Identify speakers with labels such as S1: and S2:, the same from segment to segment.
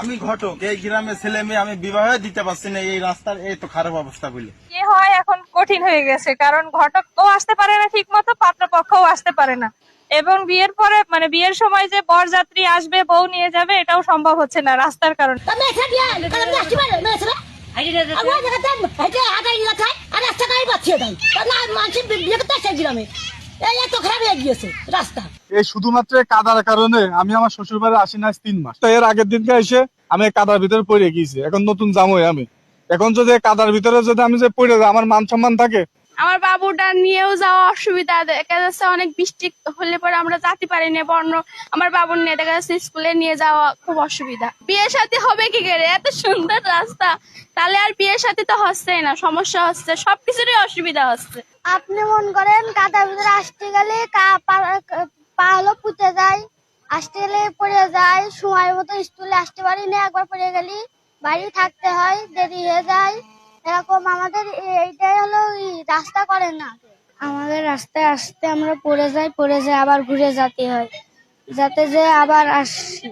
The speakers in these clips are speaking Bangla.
S1: আমি ঘটক এই গ্রামের ছেলে মেয়ে আমি বিবাহ দিতে পারছি না এই রাস্তার এই তো খারাপ অবস্থা বলে।
S2: কি হয় এখন কঠিন হয়ে গেছে কারণ ঘটক ঘটকও আসতে পারে না ঠিক মতো পাত্রপক্ষও আসতে পারে না। এবং বিয়ের পরে মানে বিয়ের সময় যে বরযাত্রী আসবে বউ নিয়ে যাবে এটাও সম্ভব হচ্ছে না রাস্তার কারণে।
S3: তা আর রাস্তা পাচ্ছে তাই তা না মানুষের বিয়ে করতে আসছে গ্রামে। এই
S4: শুধুমাত্র কাদার কারণে আমি আমার শ্বশুর বাড়ি আসি না তিন মাস। এর আগের দিনকে এসে আমি কাদার ভিতরে পড়ে গিয়েছি। এখন নতুন জামই আমি। এখন যদি কাদার ভিতরে যদি আমি যে পড়ে আমার মান সম্মান থাকে
S5: আমার বাবুটা নিয়েও যাওয়া অসুবিধা। দেখা যাচ্ছে অনেক বৃষ্টি হলে পরে আমরা যেতে পারি না বর্ণ আমার বাবুর নিয়ে দেখা যাচ্ছে স্কুলে নিয়ে যাওয়া খুব অসুবিধা। বিয়ে সাথে হবে কি করে? এত সুন্দর রাস্তা। তাহলে আর বিয়ে সাথে তো হচ্ছেই না, সমস্যা হচ্ছে, সবকিছুরই অসুবিধা হচ্ছে।
S6: আপনি মন করেন, কাদার ভিতরে আসতে গেলে পা হলো পুঁতে যায়, আসতে গেলে পড়ে যায়, সময় মতো স্কুলে আসতে পারি না, একবার পড়ে গেলি বাড়ি থাকতে হয়, দেরি হয়ে যায়। এরকম আমাদের এইটাই হলো রাস্তা করে না। আমাদের রাস্তায় আসতে আমরা পড়ে যাই পড়ে যাই আবার ঘুরে যেতে হয়। যাতে যে আবার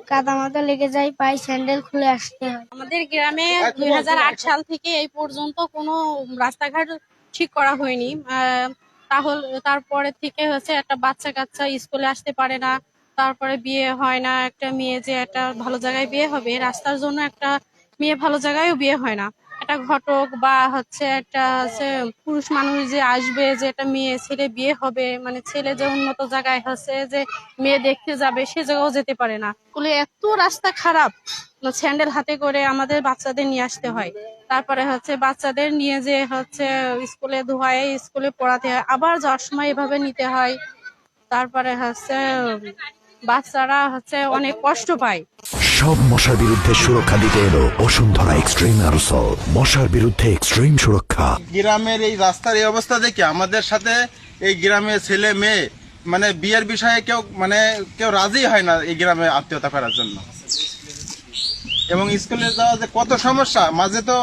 S6: কাদা মাথা লেগে যায় পায়ে স্যান্ডেল খুলে আসতে হয়।
S7: আমাদের গ্রামে দুই হাজার আট সাল থেকে এই পর্যন্ত কোনো রাস্তাঘাট ঠিক করা হয়নি। আহ, তাহলে তারপরে থেকে হচ্ছে একটা বাচ্চা কাচ্চা স্কুলে আসতে পারে না। তারপরে বিয়ে হয় না। একটা মেয়ে যে একটা ভালো জায়গায় বিয়ে হবে রাস্তার জন্য একটা মেয়ে ভালো জায়গায়ও বিয়ে হয় না। একটা ঘটক বা হচ্ছে একটা হচ্ছে পুরুষ মানুষ যে আসবে, যে একটা মেয়ে, ছেলে বিয়ে হবে মানে ছেলে যে উন্নত জায়গায় হচ্ছে, যে মেয়ে দেখতে যাবে, সে জায়গাও যেতে পারে না। স্কুলে এত রাস্তা খারাপ স্যান্ডেল হাতে করে আমাদের বাচ্চাদের নিয়ে আসতে হয়। তারপরে হচ্ছে বাচ্চাদের নিয়ে যে হচ্ছে স্কুলে ধোয়ায়, স্কুলে পড়াতে হয়, আবার যাওয়ার সময় এভাবে নিতে হয়। তারপরে হচ্ছে বাচ্চারা হচ্ছে অনেক কষ্ট পায়।
S8: সব মশার বিরুদ্ধে সুরক্ষা দিতে এলো বসুন্ধরা এক্সট্রিম অ্যারোসল। মশার বিরুদ্ধে এক্সট্রিম সুরক্ষা।
S1: গ্রামের এই রাস্তার এই অবস্থা দেখে আমাদের সাথে এই গ্রামের ছেলে, মেয়ে মানে বিয়ের বিষয়ে কেউ মানে কেউ রাজি হয় না এই গ্রামে আত্মীয়তা করার জন্য। এবং স্কুলে যাওয়া যে কত সমস্যা, মাঝে তো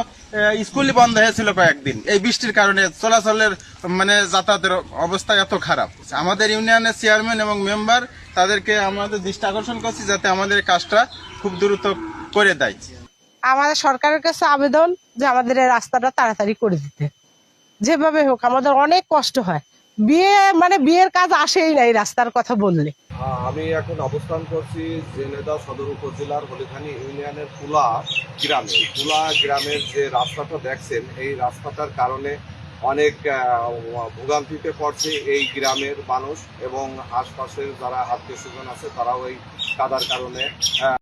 S1: স্কুলই বন্ধ হয়েছিল কয়েকদিন। এই বৃষ্টির কারণে চলাচলের মানে যাতায়াতের অবস্থা এত খারাপ। আমাদের ইউনিয়নের চেয়ারম্যান এবং মেম্বার তাদেরকে আমাদের দৃষ্টি আকর্ষণ করছি যাতে আমাদের কাজটা খুব দ্রুত করে দেয়।
S9: আমাদের সরকারের কাছে আবেদন যে আমাদের এই রাস্তাটা তাড়াতাড়ি করে দিতে। যেভাবে হোক আমাদের অনেক কষ্ট হয়। বিয়ে মানে বিয়ের কাজ আসেই না এই রাস্তার কথা বললে।
S10: আমি এখন অবস্থান করছি জেনেদা সদর উপজেলার হলিখানি ইউনিয়নের পুলা। গ্রামে পুলা গ্রামের যে রাস্তাটা দেখছেন, এই রাস্তাটার কারণে অনেক ভোগান্তিতে পড়ছে এই গ্রামের মানুষ এবং আশপাশের যারা আত্মীয় স্বজন আছে, তারাও এই কাদার কারণে